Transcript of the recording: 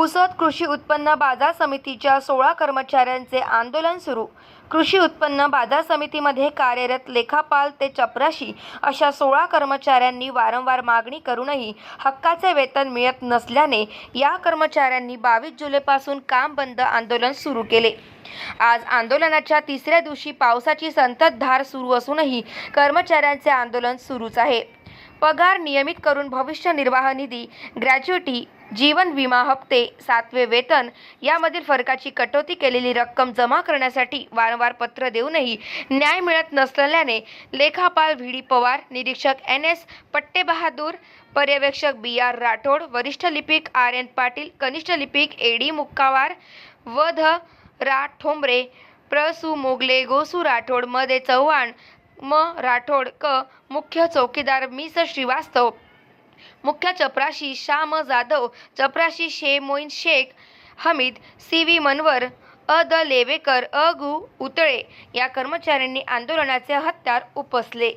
कृषी उत्पन्न बाजार समितीच्या सोळा कर्मचाऱ्यांचे आंदोलन सुरू. कृषी उत्पन्न बाजार समितीमध्ये कार्यरत लेखापाल ते चपराशी अशा सोळा कर्मचाऱ्यांनी वारंवार मागणी करूनही हक्काचे वेतन मिळत नसल्याने या कर्मचाऱ्यांनी बावीस जुलैपासून काम बंद आंदोलन सुरू केले. आज आंदोलनाच्या तिसऱ्या दिवशी पावसाची संततधार सुरू असूनही कर्मचाऱ्यांचे आंदोलन सुरूच आहे. पगार नियमित करून भविष्य निर्वाह निधी ग्रॅच्युटी जीवन विमा हप्ते सातवे वेतन यामधील फरकाची कटौती केलेली रक्कम जमा करण्यासाठी वारंवार पत्र देऊनही न्याय मिळत नसल्याने लेखापाल व्ही. डी. पवार निरीक्षक एन. एस. पट्टेबहादूर पर्यवेक्षक बी. आर. राठोड वरिष्ठ लिपिक आर. एन. पाटील कनिष्ठ लिपिक ए. डी. मुक्कावार व. ध. रा ठोंबरे प्रसू मोगले गोसू राठोड मदे चव्हाण म. राठोड क. मुख्य चौकीदार मिस श्रीवास्तव. मुख्य चपराशी श्याम जाधव. चपराशी शे. मोईन शेख. हमीद सी. व्ही. मनवर. अ. द. लेवेकर. अ. गु. उतळे. या कर्मचाऱ्यांनी आंदोलनाचे हत्यार उपसले.